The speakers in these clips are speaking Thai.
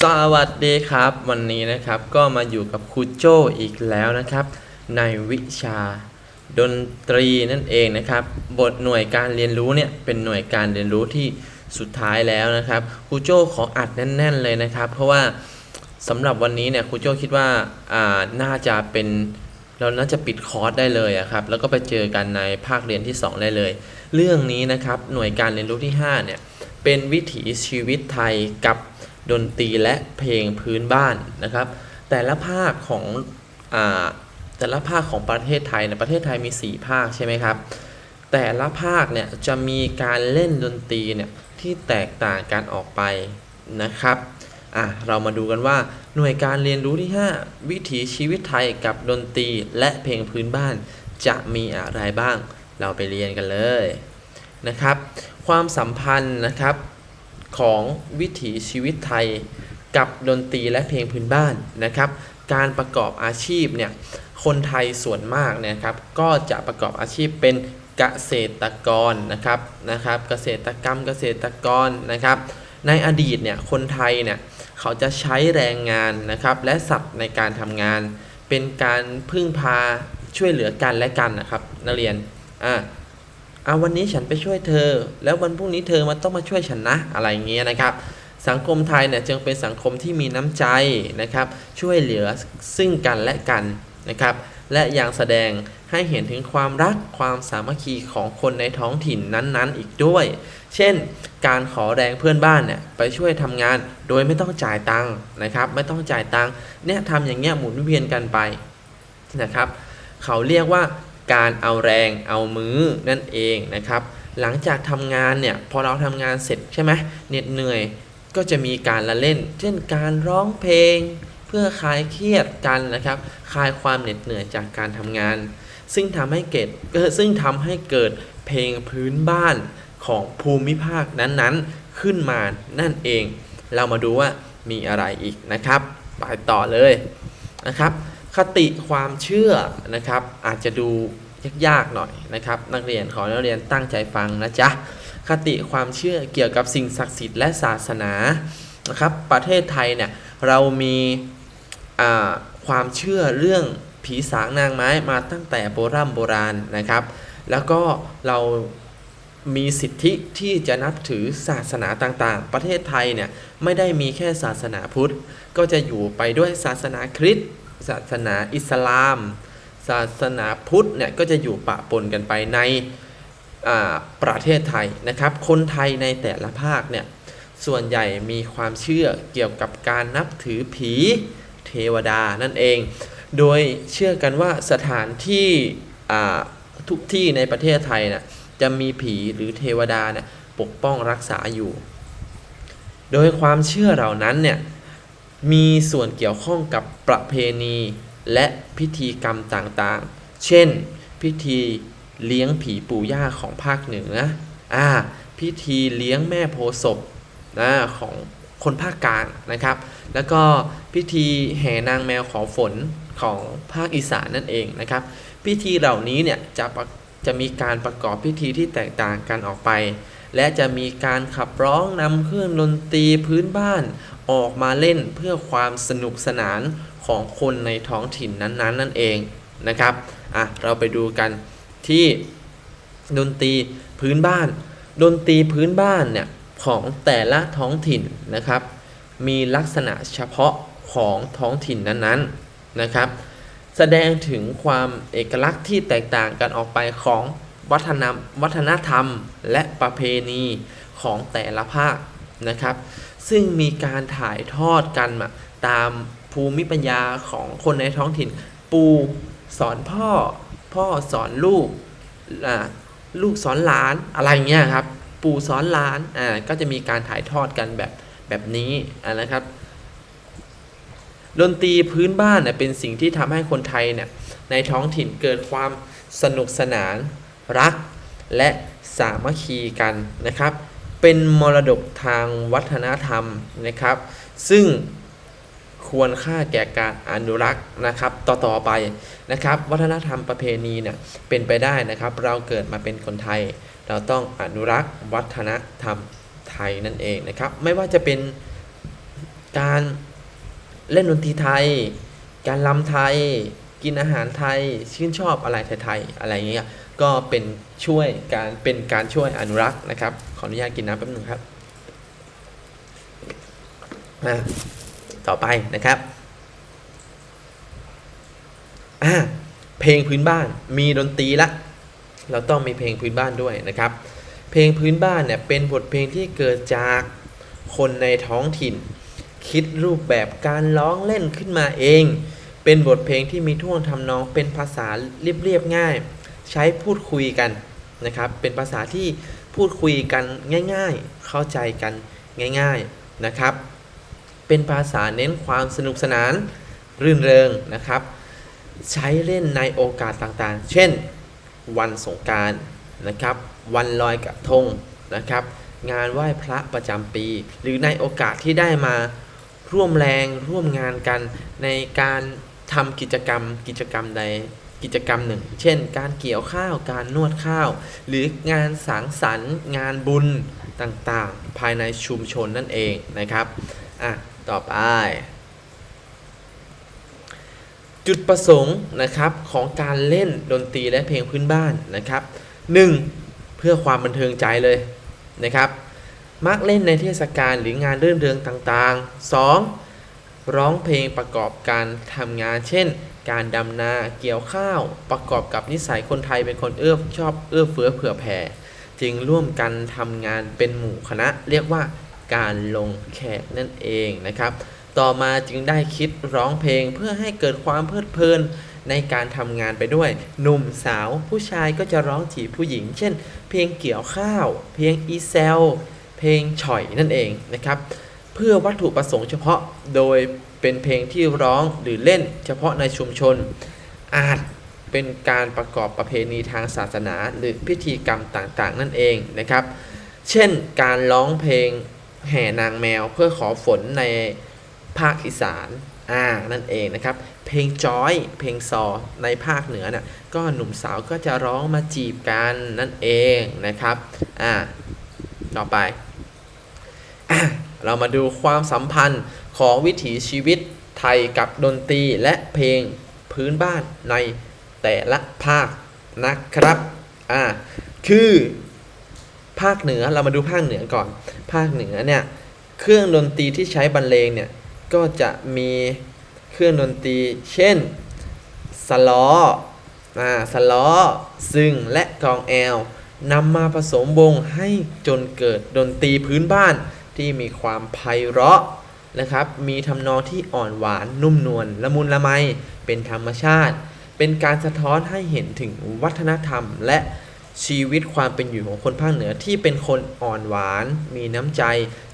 สวัสดีครับ วันนี้นะครับก็มาอยู่กับครูโจอีกแล้วนะครับ ในวิชาดนตรีนั่นเองนะครับ บทหน่วยการเรียนรู้เนี่ยเป็นหน่วยการเรียนรู้ที่สุดท้ายแล้วนะครับครูโจขออัดแน่น ๆ เลยนะครับ เพราะว่าสำหรับวันนี้เนี่ยครูโจคิดว่าอ่าน่าจะเป็นเราน่าจะปิดคอร์สได้เลยอะครับแล้วก็ไปเจอกันในภาคเรียนที่ 2 ได้เลย เรื่องนี้นะครับหน่วยการเรียนรู้ที่5เนี่ยเป็นวิถีชีวิตไทยกับ ดนตรีและเพลงพื้นบ้านนะครับ แต่ละภาคของอแต่ละภาคของประเทศไทยเนี่ยประเทศไทยมี 4 ภาคใช่ไหมครับ แต่ละภาคเนี่ยจะมีการเล่นดนตรีเนี่ยที่แตกต่างกันออกไปนะครับอะเรามาดูกันว่าหน่วยการเรียนรู้ที่ 5 วิถีชีวิตไทยกับดนตรีและเพลงพื้นบ้าน จะมีอะไรบ้าง เราไปเรียนกันเลยนะครับ ความสัมพันธ์นะครับ ของวิถีชีวิตไทย กับดนตรีและเพลงพื้นบ้านนะครับ การประกอบอาชีพเนี่ยคนไทยส่วนมากเนี่ยครับก็จะประกอบอาชีพเป็นเกษตรกรนะครับนะครับเกษตรกรรมเกษตรกรนะครับ ในอดีตเนี่ยคนไทยเนี่ยเขาจะใช้แรงงานนะครับและสัตว์ในการทำงาน เป็นการพึ่งพาช่วยเหลือกันและกันนะครับนักเรียนอ่า เอาวันนี้ฉันไปช่วยเธอ แล้ววันพรุ่งนี้เธอมาต้องมาช่วยฉันนะ อะไรเงี้ยนะครับ สังคมไทยเนี่ยจึงเป็นสังคมที่มีน้ำใจนะครับ ช่วยเหลือซึ่งกันและกันนะครับ และยังแสดงให้เห็นถึงความรักความสามัคคีของคนในท้องถิ่นนั้นๆ อีกด้วย เช่น การขอแรงเพื่อนบ้านเนี่ยไปช่วยทำงานโดยไม่ต้องจ่ายตังค์นะครับ ไม่ต้องจ่ายตังค์เนี่ยทำอย่างเงี้ยหมุนเวียนกันไปนะครับ เขาเรียกว่า การเอาแรงเอามือนั่นเองนะครับ หลังจากทำงานเนี่ยพอเราทำงานเสร็จใช่ไหมเหน็ดเหนื่อยก็จะมีการละเล่น เช่นการร้องเพลง เพื่อคลายเครียดกันนะครับคลายความเหน็ดเหนื่อยจากการทำงาน ซึ่งทำให้เกิดซึ่งทำให้เกิดเพลงพื้นบ้านของภูมิภาคนั้นๆขึ้นมานั่นเอง เรามาดูว่ามีอะไรอีกนะครับ ไปต่อเลยนะครับ คติความเชื่อนะครับ อาจจะดูยากๆหน่อยนะครับ นักเรียนขอนักเรียนตั้งใจฟังนะจ๊ะคติความเชื่อเกี่ยวกับสิ่งศักดิ์สิทธิ์และศาสนานะครับ ประเทศไทยเนี่ยเรามีความเชื่อเรื่องผีสางนางไม้มาตั้งแต่โบราณโบราณนะครับ แล้วก็เรามีสิทธิที่จะนับถือศาสนาต่างๆ ประเทศไทยเนี่ยไม่ได้มีแค่ศาสนาพุทธ ก็จะอยู่ไปด้วยศาสนาคริสต์ ศาสนาอิสลาม ศาสนาพุทธเนี่ยก็จะอยู่ปะปนกันไปในประเทศไทยนะครับ คนไทยในแต่ละภาคเนี่ยส่วนใหญ่มีความเชื่อเกี่ยวกับการนับถือผีเทวดานั่นเอง โดยเชื่อกันว่าสถานที่ทุกที่ในประเทศไทยน่ะจะมีผีหรือเทวดาเนี่ยปกป้องรักษาอยู่ โดยความเชื่อเหล่านั้นเนี่ย มีส่วนเกี่ยวข้องกับประเพณีและพิธีกรรมต่างๆ เช่น พิธีเลี้ยงผีปู่ย่าของภาคเหนืออ่าพิธีเลี้ยงแม่โพศพนะของคนภาคกลางนะครับ แล้วก็พิธีแห่นางแมวขอฝนของภาคอีสานนั่นเองนะครับ พิธีเหล่านี้เนี่ยจะประจะมีการประกอบพิธีที่แตกต่างกันออกไป และจะมีการขับร้องนำเครื่องดนตรีพื้นบ้าน ออกมาเล่นเพื่อความสนุกสนานของคนในท้องถิ่นนั้นๆ นั่นเองนะครับอะเราไปดูกันที่ดนตรีพื้นบ้าน ดนตรีพื้นบ้านเนี่ยของแต่ละท้องถิ่นนะครับ มีลักษณะเฉพาะของท้องถิ่นนั้นๆนะครับ แสดงถึงความเอกลักษณ์ที่แตกต่างกันออกไปของวัฒนธรรมวัฒนธรรมและประเพณีของแต่ละภาคนะครับ ซึ่งมีการถ่ายทอดกันาตามภูมิปัญญาของคนในท้องถิ่น ปู่สอนพ่อ พ่อสอนลูกลูกสอนหลานอะไรเงี้ยครับ ปู่สอนหลานอ่าก็จะมีการถ่ายทอดกันแบบแบบนี้นะครับ ดนตรีพื้นบ้านเนี่ยเป็นสิ่งที่ทำให้คนไทยเนี่ยในท้องถิ่นเกิดความสนุกสนานรักและสามัคคีกันนะครับ เป็นมรดกทางวัฒนธรรมนะครับ ซึ่งควรค่าแก่การอนุรักษ์นะครับต่อๆไปนะครับ วัฒนธรรมประเพณีเนี่ยเป็นไปได้นะครับ เราเกิดมาเป็นคนไทย เราต้องอนุรักษ์วัฒนธรรมไทยนั่นเองนะครับ ไม่ว่าจะเป็นการเล่นดนตรีไทย การลำไทย กินอาหารไทย ชื่นชอบอะไรไทยๆอะไรเงี้ย ก็เป็นช่วยการเป็นการช่วยอนุรักษ์นะครับ ขออนุญาตกินน้ำแป๊บหนึงครับอะต่อไปนะครับเพลงพื้นบ้านมีดนตรีละ เราต้องมีเพลงพื้นบ้านด้วยนะครับ เพลงพื้นบ้านเนี่ยเป็นบทเพลงที่เกิดจากคนในท้องถิ่น คิดรูปแบบการร้องเล่นขึ้นมาเอง เป็นบทเพลงที่มีท่วงทำนองเป็นภาษาเรียบๆง่าย ใช้พูดคุยกันนะครับ เป็นภาษาที่พูดคุยกันง่าย ๆ เข้าใจกันง่าย ๆนะครับ เป็นภาษาเน้นความสนุกสนานรื่นเริงนะครับ ใช้เล่นในโอกาสต่างๆ เช่น วันสงการนะครับ วันลอยกระทงนะครับ งานไหว้พระประจำปี หรือในโอกาสที่ได้มาร่วมแรงร่วมงานกันในการทำกิจกรรมกิจกรรมใด กิจกรรมหนึ่ง เช่น การเกี่ยวข้าว การนวดข้าว หรืองานสังสรรค์ งานบุญต่างๆ ภายในชุมชนนั่นเองนะครับอะต่อไป จุดประสงค์นะครับของการเล่นดนตรีและเพลงพื้นบ้านนะครับ 1. เพื่อความบันเทิงใจเลยนะครับ มักเล่นในเทศกาลหรืองานเรื่องเริงต่างๆ 2. ร้องเพลงประกอบการทำงานเช่น การดำนาเกี่ยวข้าวประกอบกับนิสัยคนไทยเป็นคนเอื้อชอบเอื้อเฟื้อเผื่อแผ่จึงร่วมกันทำงานเป็นหมู่คณะ เรียกว่าการลงแขกนั่นเองนะครับ ต่อมาจึงได้คิดร้องเพลงเพื่อให้เกิดความเพลิดเพลินในการทำงานไปด้วยหนุ่มสาวผู้ชายก็จะร้องจีบผู้หญิง เช่น เพลงเกี่ยวข้าว เพลงอีเซลเพลงฉ่อยนั่นเองนะครับ เพื่อวัตถุประสงค์เฉพาะโดย เป็นเพลงที่ร้องหรือเล่นเฉพาะในชุมชน อาจเป็นการประกอบประเพณีทางศาสนาหรือพิธีกรรมต่างๆ นั่นเองนะครับ เช่นการร้องเพลงแห่นางแมวเพื่อขอฝนในภาคอีสานอ่านั่นเองนะครับ เพลงจอย เพลงซอในภาคเหนือน่ะก็หนุ่มสาวก็จะร้องมาจีบกันนั่นเองนะครับอ่าต่อไปอเรามาดูความสัมพันธ์ ของวิถีชีวิตไทยกับดนตรีและเพลงพื้นบ้านในแต่ละภาคนะครับอ่าคือภาคเหนือเรามาดูภาคเหนือก่อน ภาคเหนือเนี่ยเครื่องดนตรีที่ใช้บรรเลงเนี่ยก็จะมีเครื่องดนตรีเช่นสล้ออ่าสล้อซึ่งและกองแอลนำมาผสมวงให้จนเกิดดนตรีพื้นบ้านที่มีความไพเราะ นะครับ มีทำนองที่อ่อนหวานนุ่มนวลละมุนละไม เป็นธรรมชาติ เป็นการสะท้อนให้เห็นถึงวัฒนธรรม และชีวิตความเป็นอยู่ของคนภาคเหนือที่เป็นคนอ่อนหวาน มีน้ำใจ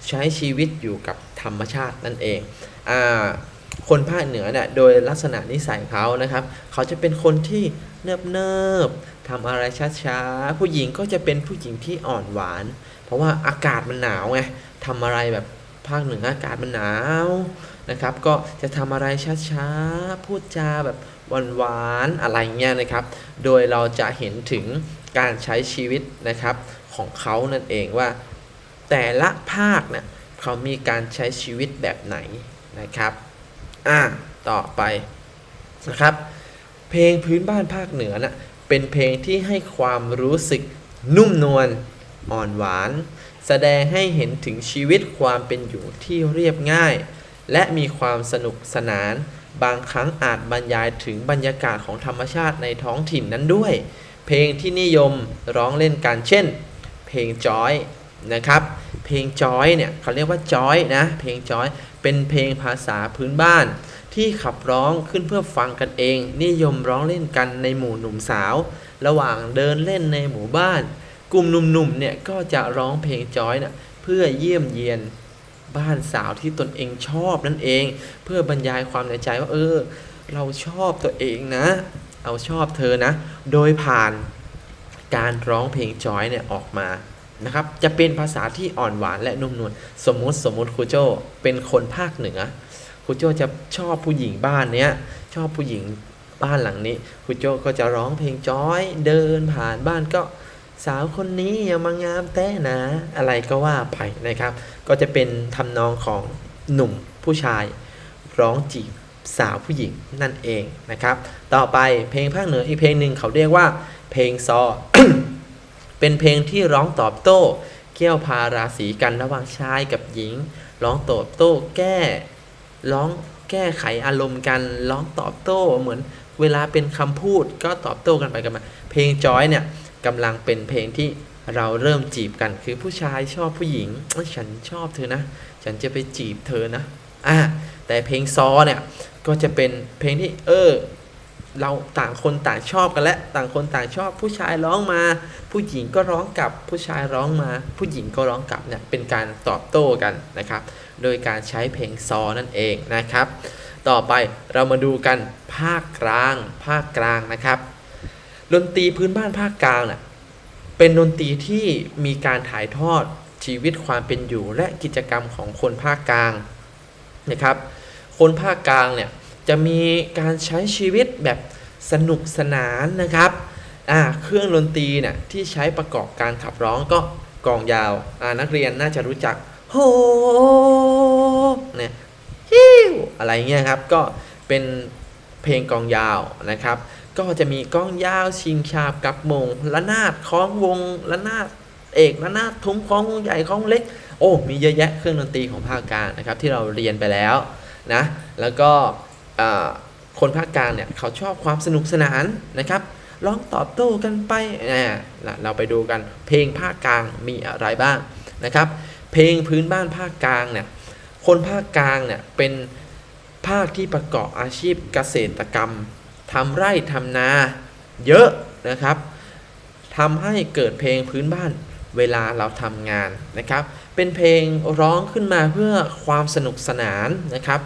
ใช้ชีวิตอยู่กับธรรมชาตินั่นเองอ่าคนภาคเหนือเนี่ยโดยลักษณะนิสัยเขานะครับ เขาจะเป็นคนที่เนิบเนิบๆทำอะไรช้าๆ ผู้หญิงก็จะเป็นผู้หญิงที่อ่อนหวาน เพราะว่าอากาศมันหนาวไงทำอะไรแบบ ภาคเหนืออากาศมันหนาวนะครับ ก็จะทำอะไรช้าๆ พูดจาแบบหวานๆ อะไรเงี้ยนะครับ โดยเราจะเห็นถึงการใช้ชีวิตนะครับของเขานั่นเองว่า แต่ละภาคเนี่ยเขามีการใช้ชีวิตแบบไหนนะครับอ่าต่อไปนะครับ เพลงพื้นบ้านภาคเหนือน่ะเป็นเพลงที่ให้ความรู้สึกนุ่มนวลอ่อนหวาน แสดงให้เห็นถึงชีวิตความเป็นอยู่ที่เรียบง่าย และมีความสนุกสนาน บางครั้งอาจบรรยายถึงบรรยากาศของธรรมชาติในท้องถิ่นนั้นด้วย เพลงที่นิยมร้องเล่นกันเช่น เพลงจอยนะครับเพลงจอยเนี่ยเขาเรียกว่าจอยนะเพลงจอยเป็นเพลงภาษาพื้นบ้าน ที่ขับร้องขึ้นเพื่อฟังกันเอง นิยมร้องเล่นกันในหมู่หนุ่มสาว ระหว่างเดินเล่นในหมู่บ้าน กลุ่มหนุ่มๆเนี่ยก็จะร้องเพลงจอยนะเพื่อเยี่ยมเยียนบ้านสาวที่ตนเองชอบนั่นเอง เพื่อบรรยายความในใจว่าเออ เราชอบตัวเองนะ เอาชอบเธอนะ โดยผ่านการร้องเพลงจอยเนี่ยออกมานะครับจะเป็นภาษาที่อ่อนหวานและนุ่มนวลสมมติสมมติครูโจเป็นคนภาคเหนือครูโจจะชอบผู้หญิงบ้านเนี้ยชอบผู้หญิงบ้านหลังนี้ครูโจก็จะร้องเพลงจอย เดินผ่านบ้านก็ สาวคนนี้อย่ามางามแต่นะ อะไรก็ว่าไปนะครับ ก็จะเป็นทำนองของหนุ่มผู้ชาย ร้องจีบสาวผู้หญิงนั่นเองนะครับ ต่อไปเพลงภาคเหนืออีกเพลงหนึ่งเขาเรียกว่า เพลงซอ เป็นเพลงที่ร้องตอบโต้เกี่ยวพาราศีกันระหว่างชายกับหญิง ร้องตอบโต้แก้ร้องแก้ไขอารมณ์กันร้องตอบโต้เหมือนเวลาเป็นคำพูดก็ตอบโต้กันไปกันมา เพลงจอยเนี่ย กำลังเป็นเพลงที่เราเริ่มจีบกันคือผู้ชายชอบผู้หญิงฉันชอบเธอนะ ฉันจะไปจีบเธอนะอะแต่เพลงซอเนี่ยก็จะเป็นเพลงที่เออเราต่างคนต่างชอบกันและต่างคนต่างชอบผู้ชายร้องมา ผู้หญิงก็ร้องกลับผู้ชายร้องมา ผู้หญิงก็ร้องกลับเนี่ยเป็นการตอบโต้กันนะครับ โดยการใช้เพลงซอนั่นเองนะครับ ต่อไปเรามาดูกันภาคกลางภาคกลางนะครับ ดนตรีพื้นบ้านภาคกลางน่ะเป็นดนตรีที่มีการถ่ายทอดชีวิตความเป็นอยู่และกิจกรรมของคนภาคกลางนะครับ คนภาคกลางเนี่ยจะมีการใช้ชีวิตแบบสนุกสนานนะครับอ่าเครื่องดนตรีเนี่ยที่ใช้ประกอบการขับร้องก็กองยาวอ่านักเรียนน่าจะรู้จักโฮเนี่ยฮิวอะไรเงี้ยครับก็เป็นเพลงกองยาวนะครับ ก็จะมีกล้องยาวชิงชาบกับมงระนาดคล้องวงระนาดเอกระนาดทุ้มคล้องวงใหญ่คล้องเล็ก โอ้ มีเยอะแยะเครื่องดนตรีของภาคกลางนะครับที่เราเรียนไปแล้วนะแล้วก็คนภาคกลางเนี่ยเขาชอบความสนุกสนานนะครับร้องตอบโต้กันไปอ่าเราไปดูกันเพลงภาคกลางมีอะไรบ้างนะครับ เพลงพื้นบ้านภาคกลางเนี่ยคนภาคกลางเนี่ยเป็นภาคที่ประกอบอาชีพเกษตรกรรม ทำไร่ทำนาเยอะนะครับทำให้เกิดเพลงพื้นบ้านเวลาเราทำงานนะครับ เป็นเพลงร้องขึ้นมาเพื่อความสนุกสนานนะครับ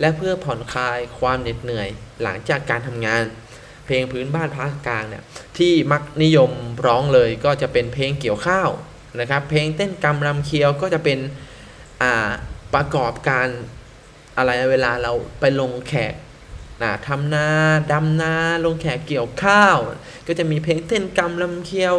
และเพื่อผ่อนคลายความเหน็ดเหนื่อยหลังจากการทำงาน เพลงพื้นบ้านภาคกลางเนี่ยที่มักนิยมร้องเลยก็จะเป็นเพลงเกี่ยวข้าวนะครับ เพลงเต้นกำรำเคียวก็จะเป็นประกอบการอะไรเวลาเราไปลงแขก นะทำนาดำนาลงแขกเกี่ยวข้าว ก็จะมีเพลงเต้นกำรมลำเคียว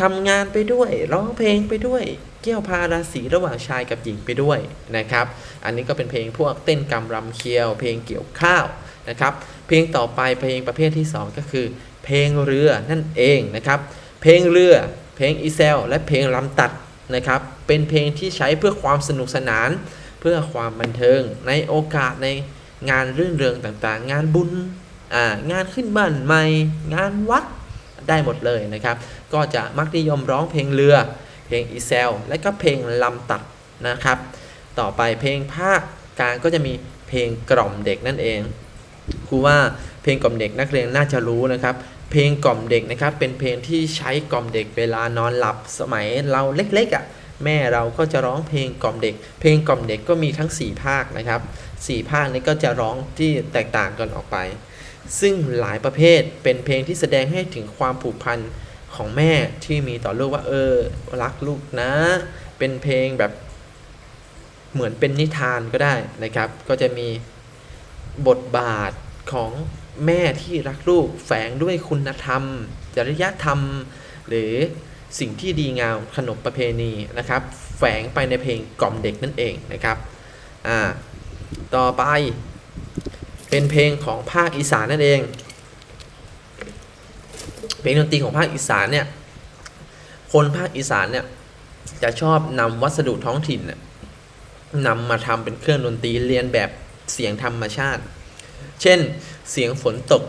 ทำงานไปด้วยร้องเพลงไปด้วย เกี่ยวพาราศีระหว่างชายกับหญิงไปด้วยนะครับ อันนี้ก็เป็นเพลงพวกเต้นกำรมลำเคียว เพลงเกี่ยวข้าวนะครับ เพลงต่อไปเพลงประเภทที่ 2 ก็คือ เพลงเรือนั่นเองนะครับ เพลงเรือ เพลงอีเซล และเพลงลำตัดนะครับ เป็นเพลงที่ใช้เพื่อความสนุกสนาน เพื่อความบันเทิงในโอกาสใน งานรื่นเริงต่างๆ งานบุญอ่างานขึ้นบ้านใหม่ งานวัดได้หมดเลยนะครับ ก็จะมักนิยมร้องเพลงเรือ เพลงอีเซล และก็เพลงลำตัดนะครับ ต่อไปเพลงภาคกลางก็จะมีเพลงกล่อมเด็กนั่นเองครูว่าเพลงกล่อมเด็กนักเรียนน่าจะรู้นะครับ เพลงกล่อมเด็กนะครับ เป็นเพลงที่ใช้กล่อมเด็กเวลานอนหลับสมัยเราเล็กๆอะ่ะแม่เราก็จะร้องเพลงกล่อมเด็ก เพลงกล่อมเด็กก็มีทั้ง 4 ภาคนะครับ 4 ภาคนี้ก็จะร้องที่แตกต่างกันออกไป ซึ่งหลายประเภทเป็นเพลงที่แสดงให้ถึงความผูกพันของแม่ที่มีต่อลูกว่าเออรักลูกนะ เป็นเพลงแบบเหมือนเป็นนิทานก็ได้นะครับ ก็จะมีบทบาทของแม่ที่รักลูกแฝงด้วยคุณธรรม จริยธรรม หรือสิ่งที่ดีงามขนบประเพณีนะครับ แฝงไปในเพลงกล่อมเด็กนั่นเองนะครับอ่า ต่อไป เป็นเพลงของภาคอีสานนั่นเอง เพลงดนตรีของภาคอีสานเนี่ย คนภาคอีสานเนี่ยจะชอบนำวัสดุท้องถิ่นน่ะนำมาทำเป็นเครื่องดนตรีเรียนแบบเสียงธรรมชาติ เช่น เสียงฝนตก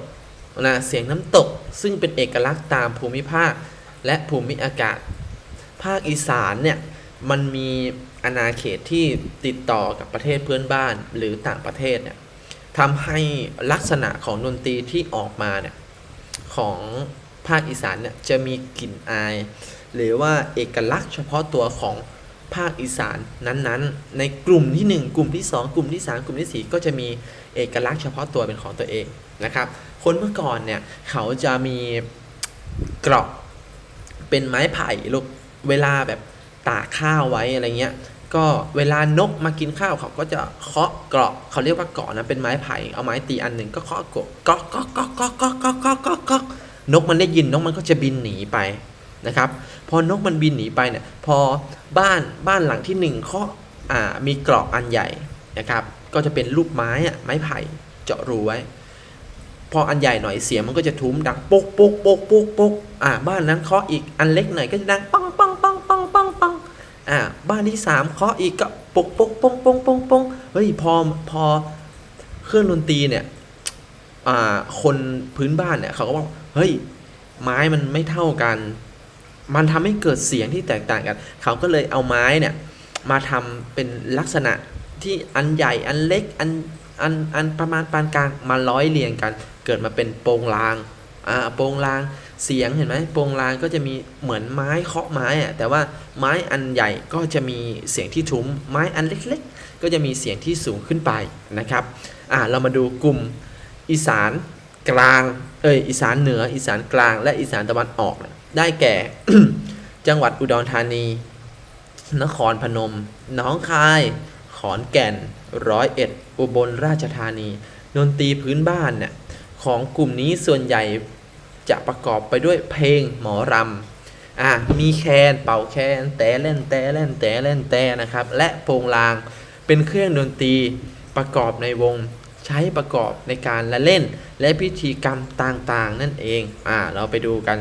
นะเสียงน้ำตกซึ่งเป็นเอกลักษณ์ตามภูมิภาคและภูมิอากาศ ภาคอีสานเนี่ยมันมี อาณาเขตที่ติดต่อกับประเทศเพื่อนบ้านหรือต่างประเทศเนี่ยทำให้ลักษณะของดนตรีที่ออกมาเนี่ยของภาคอีสานเนี่ยจะมีกลิ่นอาย หรือว่าเอกลักษณ์เฉพาะตัวของภาคอีสานนั้นๆ ในกลุ่มที่ 1 กลุ่มที่ 2 กลุ่มที่ 3 กลุ่มที่ 4 ก็จะมีเอกลักษณ์เฉพาะตัวเป็นของตัวเองนะครับ คนเมื่อก่อนเนี่ยเขาจะมีเกราะเป็นไม้ไผ่ลูกเวลาแบบตากข้าวไว้อะไรเงี้ย ก็เวลานกมากินข้าวเขาก็จะเคาะเกราะเขาเรียกว่าเกราะนะเป็นไม้ไผ่เอาไม้ตีอันหนึ่งก็เคาะกก๊อกก๊อกก๊อกก๊อกก๊อกก๊อกก๊อกก๊อกก๊อกนกมันได้ยินนกมันก็จะบินหนีไปนะครับ พอนกมันบินหนีไปเนี่ยพอบ้านบ้านหลังที่หนึ่งเคาะอ่ามีเกราะอันใหญ่นะครับ ก็จะเป็นรูปไม้อะไม้ไผ่เจาะรูไว้ พออันใหญ่หน่อยเสียงมันก็จะทุ้มดังปุ๊กปุ๊กปุ๊กปุ๊กปุ๊กอ่าบ้านนั้นเคาะอีกอันเล็กหน่อยก็จะดังปัง อ่าบ้านที่สามเคาะอีกก็ปุกปุกปุ๊กปุ๊กปุ๊กปุ๊กเฮ้ยพอพอเครื่องดนตรีเนี่ยอ่าคนพื้นบ้านเนี่ยเขาก็บอกเฮ้ยไม้มันไม่เท่ากัน มันทำให้เกิดเสียงที่แตกต่างกัน เขาก็เลยเอาไม้เนี่ยมาทำเป็นลักษณะที่อันใหญ่อันเล็กอันอันอันประมาณปานกลางมาร้อยเรียงกัน เกิดมาเป็นโปรงลางอ่าโปงลาง เสียงเห็นไหมโปงลางก็จะมีเหมือนไม้เคาะไม้อะแต่ว่าไม้อันใหญ่ก็จะมีเสียงที่ทุ้ม ไม้อันเล็กๆ ก็จะมีเสียงที่สูงขึ้นไปนะครับอ่าเรามาดูกลุ่มอีสานกลางเอยอีสานเหนืออีสานกลางและอีสานตะวันออก ได้แก่ จังหวัดอุดรธานี นครพนมหนองคาย ขอนแก่นร้อยเอ็ดอุบลราชธานีดนตรีพื้นบ้านเนี่ยของกลุ่มนี้ส่วนใหญ่ จะประกอบไปด้วยเพลงหมอรำอะมีแคนเป่าแคนแต่เล่นแต่เล่นแต่เล่นแต่นะครับ และโปงลางเป็นเครื่องดนตรีประกอบในวงใช้ประกอบในการละเล่น และพิธีกรรมต่างๆ นั่นเองอ่าเราไปดูกัน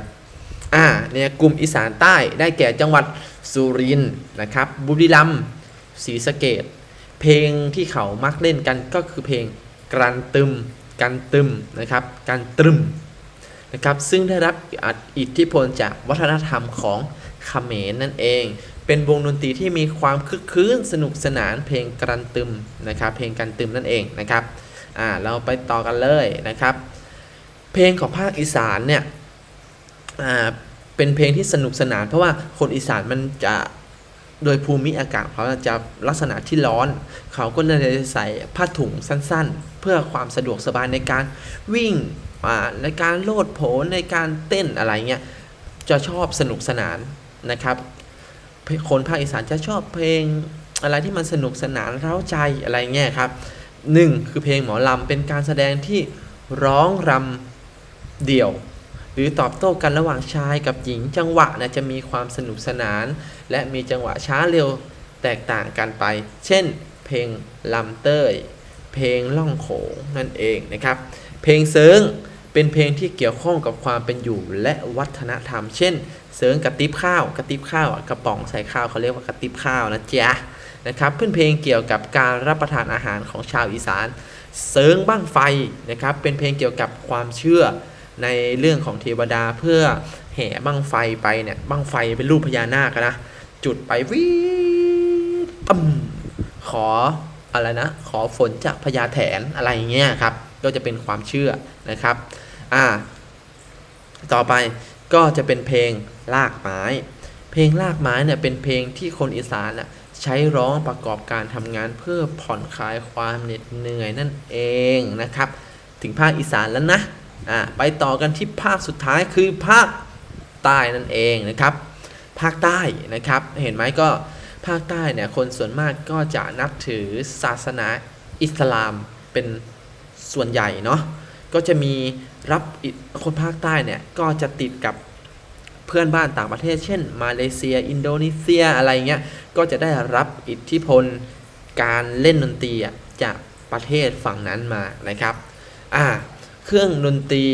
อ่าเนี่ยกลุ่มอีสานใต้ได้แก่จังหวัดสุรินทร์นะครับ บุรีรัมย์ศรีสะเกดเพลงที่เขามักเล่นกันก็คือเพลงกันตึม กันตึมนะครับ กันตรึม นะครับซึ่งได้รับอิทธิพลจากวัฒนธรรมของเขมรนั่นเอง เป็นวงดนตรีที่มีความคึกคืนสนุกสนานเพลงกันตึมนะครับเพลงกันตึมนั่นเองนะครับอ่าเราไปต่อกันเลยนะครับ เพลงของภาคอีสานเนี่ยอ่าเป็นเพลงที่สนุกสนาน เพราะว่าคนอีสานมันจะโดยภูมิอากาศเขาจะลักษณะที่ร้อน เขาก็เลยใส่ผ้าถุงสั้นๆ เพื่อความสะดวกสบายในการวิ่ง ในการโลดโผนในการเต้นอะไรเงี้ยจะชอบสนุกสนานนะครับ คนภาคอีสานจะชอบเพลงอะไรที่มันสนุกสนานเร้าใจอะไรเงี้ยครับหนึ่งคือเพลงหมอลำเป็นการแสดงที่ร้องรำเดี่ยว หรือตอบโต้กันระหว่างชายกับหญิงจังหวะนะจะมีความสนุกสนาน และมีจังหวะช้าเร็วแตกต่างกันไป เช่น เพลงลำเต้ย เพลงล่องโขงนั่นเองนะครับ เพลงเซิง เป็นเพลงที่เกี่ยวข้องกับความเป็นอยู่และวัฒนธรรม เช่นเซิงกระติบข้าวกระติบข้าวกระป๋องใส่ข้าวเขาเรียกว่ากระติบข้าวนะจ๊ะนะครับเพื่อนเพลงเกี่ยวกับการรับประทานอาหารของชาวอีสานเซิงบ้างไฟนะครับเป็นเพลงเกี่ยวกับความเชื่อในเรื่องของเทวดาเพื่อแห่บั้งไฟไปเนี่ยบั้งไฟเป็นรูปพญานาคอะนะจุดไปวิดตึมขออะไรนะ ขอฝนจากพญาแถนอะไรเงี้ยครับ ก็จะเป็นความเชื่อนะครับอ่าต่อไปก็จะเป็นเพลงลากไม้ เพลงลากไม้เนี่ยเป็นเพลงที่คนอีสานน่ะใช้ร้องประกอบการทำงานเพื่อผ่อนคลายความเหน็ดเหนื่อยนั่นเองนะครับ ถึงภาคอีสานแล้วนะอ่าไปต่อกันที่ภาคสุดท้ายคือภาคใต้นั่นเองนะครับ ภาคใต้นะครับ เห็นไหมก็ภาคใต้เนี่ยคนส่วนมากก็จะนับถือศาสนาอิสลามเป็น ส่วนใหญ่เนาะก็จะมีรับคนภาคใต้เนี่ยก็จะติดกับเพื่อนบ้านต่างประเทศ เช่น มาเลเซีย อินโดนีเซียอะไรเงี้ยก็จะได้รับอิทธิพลการเล่นดนตรีจากประเทศฝั่งนั้นมานะครับอ่าเครื่องดนตรี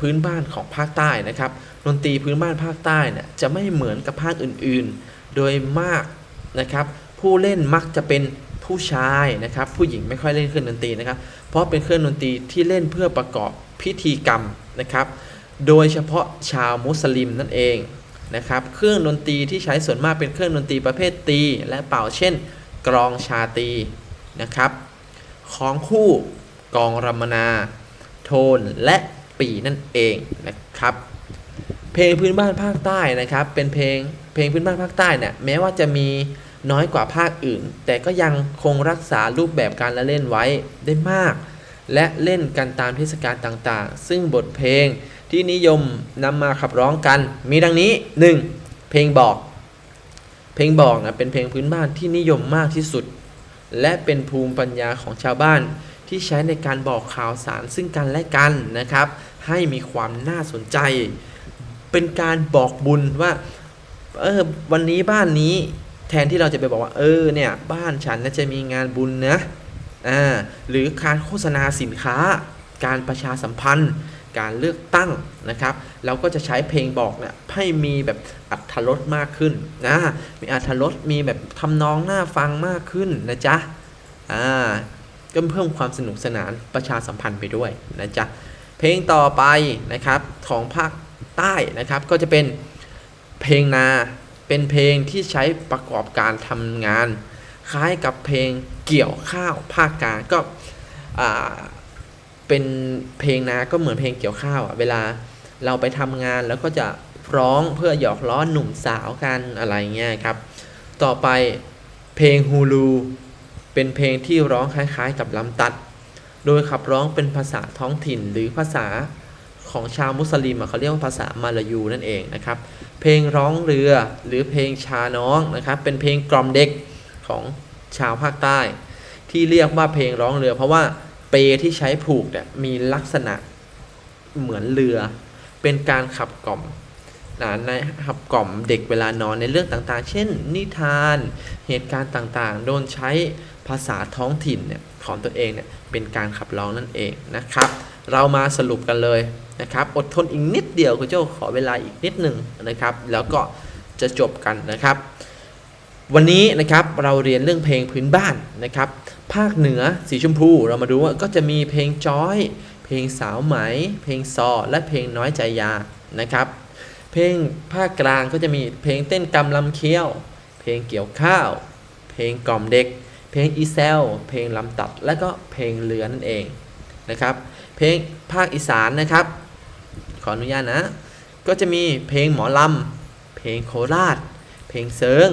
พื้นบ้านของภาคใต้นะครับดนตรีพื้นบ้านภาคใต้เนี่ยจะไม่เหมือนกับภาคอื่นๆ โดยมากนะครับผู้เล่นมักจะเป็น ผู้ชายนะครับ ผู้หญิงไม่ค่อยเล่นเครื่องดนตรีนะครับ เพราะเป็นเครื่องดนตรีที่เล่นเพื่อประกอบพิธีกรรมนะครับ โดยเฉพาะชาวมุสลิมนั่นเองนะครับ เครื่องดนตรีที่ใช้ส่วนมากเป็นเครื่องดนตรีประเภทตี และเป่าเช่น กรองชาตีนะครับของคู่กองรำมนา โทนและปีนั่นเองนะครับ เพลงพื้นบ้านภาคใต้นะครับ เป็นเพลงเพลงพื้นบ้านภาคใต้เนี่ยแม้ว่าจะมี น้อยกว่าภาคอื่น แต่ก็ยังคงรักษารูปแบบการละเล่นไว้ได้มาก และเล่นกันตามเทศกาลต่างๆ ซึ่งบทเพลงที่นิยมนำมาขับร้องกัน มีดังนี้ 1. เพลงบอก เพลงบอกนะเป็นเพลงพื้นบ้านที่นิยมมากที่สุด และเป็นภูมิปัญญาของชาวบ้านที่ใช้ในการบอกข่าวสารซึ่งกันและกันนะครับ ให้มีความน่าสนใจ เป็นการบอกบุญว่าเออวันนี้บ้านนี้ แทนที่เราจะไปบอกว่าเออเนี่ยบ้านฉันน่าจะมีงานบุญนะอ่าหรือการโฆษณาสินค้า การประชาสัมพันธ์ การเลือกตั้งนะครับ เราก็จะใช้เพลงบอกเนี่ยให้มีแบบอัธรสมากขึ้นนะมีอัธรสมีแบบทำนองน่าฟังมากขึ้นนะจ๊ะอ่าก็เพิ่มความสนุกสนานประชาสัมพันธ์ไปด้วยนะจ๊ะเพลงต่อไปนะครับของภาคใต้นะครับก็จะเป็นเพลงนา เป็นเพลงที่ใช้ประกอบการทำงาน คล้ายกับเพลงเกี่ยวข้าวภาคกลางก็เป็นเพลงนาก็เหมือนเพลงเกี่ยวข้าวอะเวลาเราไปทำงานแล้วก็จะร้องเพื่อหยอกล้อหนุ่มสาวกันอะไรเงี้ยครับ ต่อไปเพลงฮูลูเป็นเพลงที่ร้องคล้ายๆกับลำตัด โดยขับร้องเป็นภาษาท้องถิ่นหรือภาษา ของชาวมุสลิมเขาเรียกว่าภาษามาลายูนั่นเองนะครับ เพลงร้องเรือหรือเพลงชาน้องนะครับ เป็นเพลงกล่อมเด็กของชาวภาคใต้ ที่เรียกว่าเพลงร้องเรือ เพราะว่าเปที่ใช้ผูกเนี่ยมีลักษณะเหมือนเรือ เป็นการขับกล่อมนะในขับกล่อมเด็กเวลานอนในเรื่องต่างๆ เช่น นิทาน เหตุการณ์ต่างๆ โดนใช้ภาษาท้องถิ่นเนี่ยของตัวเองเนี่ยเป็นการขับร้องนั่นเองนะครับ เรามาสรุปกันเลยนะครับ อดทนอีกนิดเดียวคุณเจ้าขอเวลาอีกนิดหนึ่งนะครับ แล้วก็จะจบกันนะครับ วันนี้นะครับเราเรียนเรื่องเพลงพื้นบ้านนะครับ ภาคเหนือสีชมพูเรามาดูว่าก็จะมีเพลงจอย เพลงสาวไหม เพลงซอ และเพลงน้อยใจยานะครับ เพลงภาคกลางก็จะมีเพลงเต้นกำลำเคี้ยว เพลงเกี่ยวข้าว เพลงกล่อมเด็ก เพลงอีเซล เพลงลำตัด และก็เพลงเรือนั่นเองนะครับ เพลงภาคอีสานนะครับ ขออนุญาตนะ ก็จะมีเพลงหมอลำ เพลงโคราช เพลงเซิง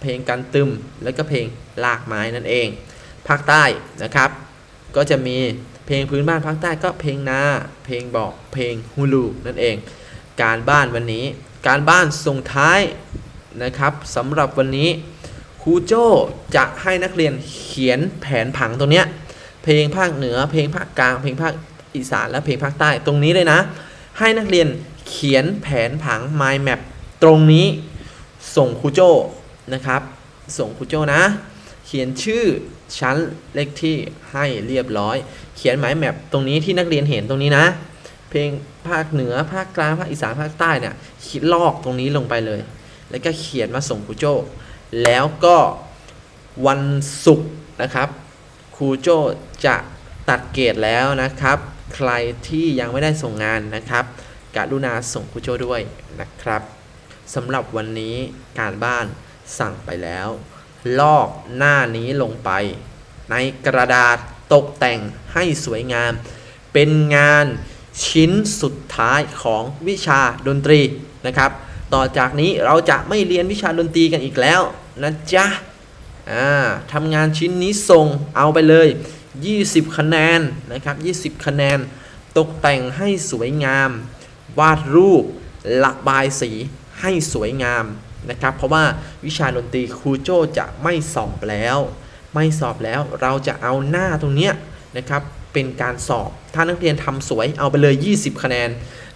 เพลงกันตึม แล้วก็เพลงลากไม้นั่นเอง ภาคใต้นะครับ ก็จะมีเพลงพื้นบ้านภาคใต้ก็เพลงนา เพลงบอก เพลงฮูลูนั่นเอง การบ้านวันนี้ การบ้านส่งท้ายนะครับสำหรับวันนี้ครูโจ้จะให้นักเรียนเขียนแผนผังตรงเนี้ยเพลงภาคเหนือ เพลงภาคกลาง เพลงภาค อีสานและเพลงภาคใต้ตรงนี้เลยนะ ให้นักเรียนเขียนแผนผัง mind map ตรงนี้ส่งครูโจ้นะครับ ส่งครูโจ้นะ เขียนชื่อชั้นเลขที่ให้เรียบร้อย เขียนหมายแมปตรงนี้ที่นักเรียนเห็นตรงนี้นะ เพลงภาคเหนือภาคกลางภาคอีสานภาคใต้เนี่ยคิดลอกตรงนี้ลงไปเลย แล้วก็เขียนมาส่งครูโจ้แล้วก็วันศุกร์นะครับครูโจ้จะตัดเกรดแล้วนะครับ ใครที่ยังไม่ได้ส่งงานนะครับกรุณาส่งครูโจด้วยนะครับสำหรับวันนี้การบ้านสั่งไปแล้ว ลอกหน้านี้ลงไป ในกระดาษตกแต่งให้สวยงาม เป็นงานชิ้นสุดท้ายของวิชาดนตรีนะครับ ต่อจากนี้เราจะไม่เรียนวิชาดนตรีกันอีกแล้วนะจ๊ะอ่าทำงานชิ้นนี้ส่งเอาไปเลย 20 คะแนนนะครับ 20 คะแนน ตกแต่งให้สวยงาม วาดรูประบายสีให้สวยงามนะครับ เพราะว่าวิชาดนตรีครูโจจะไม่สอบแล้ว ไม่สอบแล้วเราจะเอาหน้าตรงเนี้ยนะครับเป็นการสอบ ถ้านักเรียนทำสวยเอาไปเลย 20 คะแนน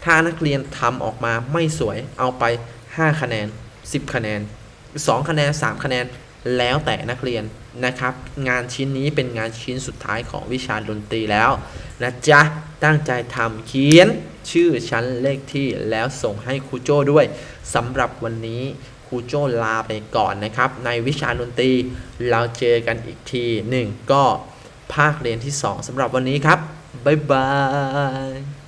ถ้านักเรียนทำออกมาไม่สวยเอาไป 5 คะแนน 10 คะแนน 2 คะแนน 3 คะแนน แล้วแต่นักเรียน นะครับ งานชิ้นนี้เป็นงานชิ้นสุดท้ายของวิชาดนตรีแล้วนะจ๊ะ ตั้งใจทำเขียนชื่อชั้นเลขที่แล้วส่งให้ครูโจ้ด้วยสำหรับวันนี้ครูโจ้ลาไปก่อนนะครับ ในวิชาดนตรีเราเจอกันอีกทีหนึ่งก็ภาคเรียนที่ 2สำหรับวันนี้ครับ บ๊ายบาย